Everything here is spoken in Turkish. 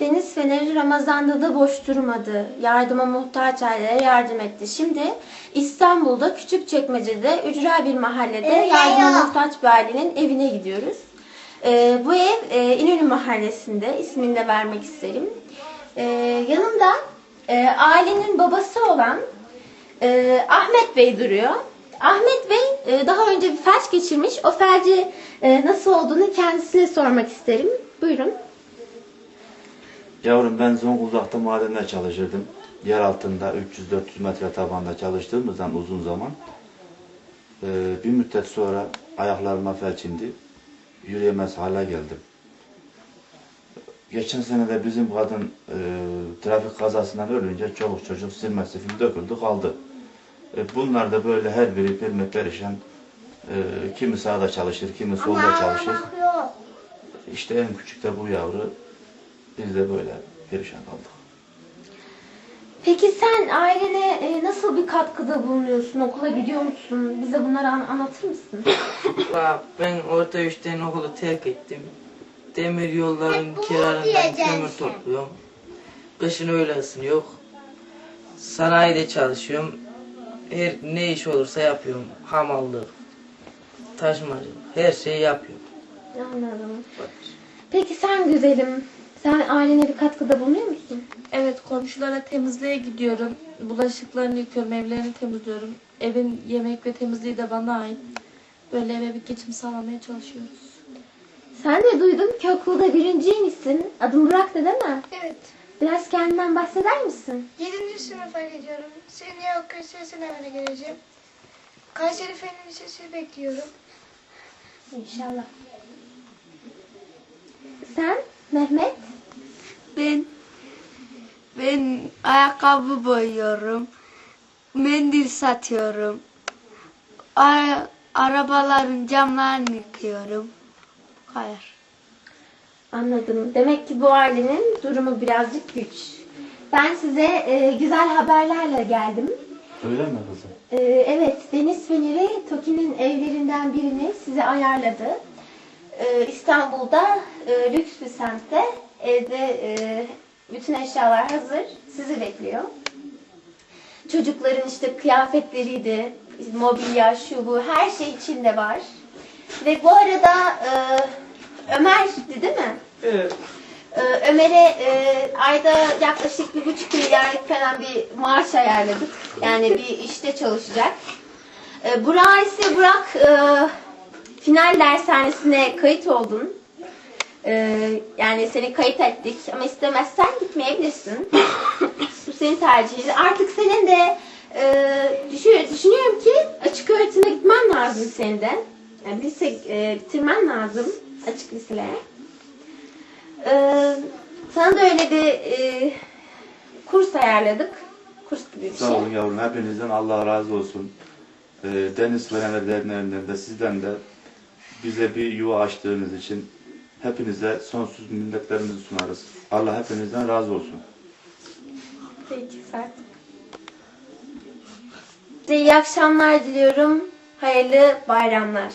Deniz Feneri Ramazan'da da boş durmadı. Yardıma muhtaç ailelere yardım etti. Şimdi İstanbul'da Küçükçekmece'de ücra bir mahallede yardıma ya. muhtaç bir ailenin evine gidiyoruz. Ee, bu ev e, İnönü Mahallesi'nde. ismini de vermek isterim. Ee, yanımda e, ailenin babası olan e, Ahmet Bey duruyor. Ahmet Bey e, daha önce bir felç geçirmiş. O felci e, nasıl olduğunu kendisine sormak isterim. Buyurun. Yavrum ben Zonguldak'ta madende çalışırdım. Yer altında 300-400 metre tabanda çalıştığımızdan uzun zaman eee, bir müddet sonra ayaklarıma felç indi. Yürüyemez hale geldim. Geçen sene de bizim kadın eee, trafik kazasından ölünce çoluk çocuk silme sifil döküldü kaldı. E, bunlar da böyle her biri perme perişan. Eee, kimi sağda çalışır, kimi solda çalışır. İşte en küçük de bu yavru. Biz de böyle perişan kaldık. Peki sen ailene e, nasıl bir katkıda bulunuyorsun? Okula gidiyor musun? Bize bunları an- anlatır mısın? Ben orta üçten okulu terk ettim. Demir yolların kenarından kömür topluyorum. Kışın öyle ısınıyor. Sanayide çalışıyorum. Her ne iş olursa yapıyorum. Hamallık, taşımacılık, her şeyi yapıyorum. Anladım. Peki sen güzelim. Sen ailene bir katkıda bulunuyor musun? Evet komşulara temizliğe gidiyorum. Bulaşıklarını yıkıyorum, evlerini temizliyorum. Evin yemek ve temizliği de bana ait. Böyle eve bir geçim sağlamaya çalışıyoruz. Sen de duydum ki okulda birinciymişsin. Adın Burak'tı değil mi? Evet. Biraz kendinden bahseder misin? 7. sınıfa gidiyorum. Seneye okul sınavına gireceğim. Kayseri Fen Lisesi bekliyorum. İnşallah. Sen Mehmet? Ben ben ayakkabı boyuyorum. Mendil satıyorum. Ara- arabaların camlarını yıkıyorum. Bu kadar. Anladım. Demek ki bu ailenin durumu birazcık güç. Ben size e, güzel haberlerle geldim. Öyle mi kızım? E, evet, Deniz Feneri Toki'nin evlerinden birini size ayarladı. E, İstanbul'da e, lüks bir semtte evde e, bütün eşyalar hazır. Sizi bekliyor. Çocukların işte kıyafetleriydi, mobilya, şu bu her şey içinde var. Ve bu arada e, Ömer'di değil mi? Evet. Ee, Ömer'e e, ayda yaklaşık bir buçuk milyarlık falan bir maaş ayarladık. Yani bir işte çalışacak. Ee, Burak ise Burak e, final dershanesine kayıt oldun. Ee, yani seni kayıt ettik ama istemezsen gitmeyebilirsin. Bu senin tercihin. Artık senin de e, düşün- düşünüyorum ki açık öğretime gitmen lazım senin de. Yani lise e, bitirmen lazım açık liselere. Ee, sana da öyle bir e, kurs ayarladık. Kurs gibi bir şey. Sağ olun yavrum. Hepinizden Allah razı olsun. Ee, Deniz Fener Derneği'nden de sizden de bize bir yuva açtığınız için hepinize sonsuz minnetlerimizi sunarız. Allah hepinizden razı olsun. Peki. Size iyi akşamlar diliyorum. Hayırlı bayramlar.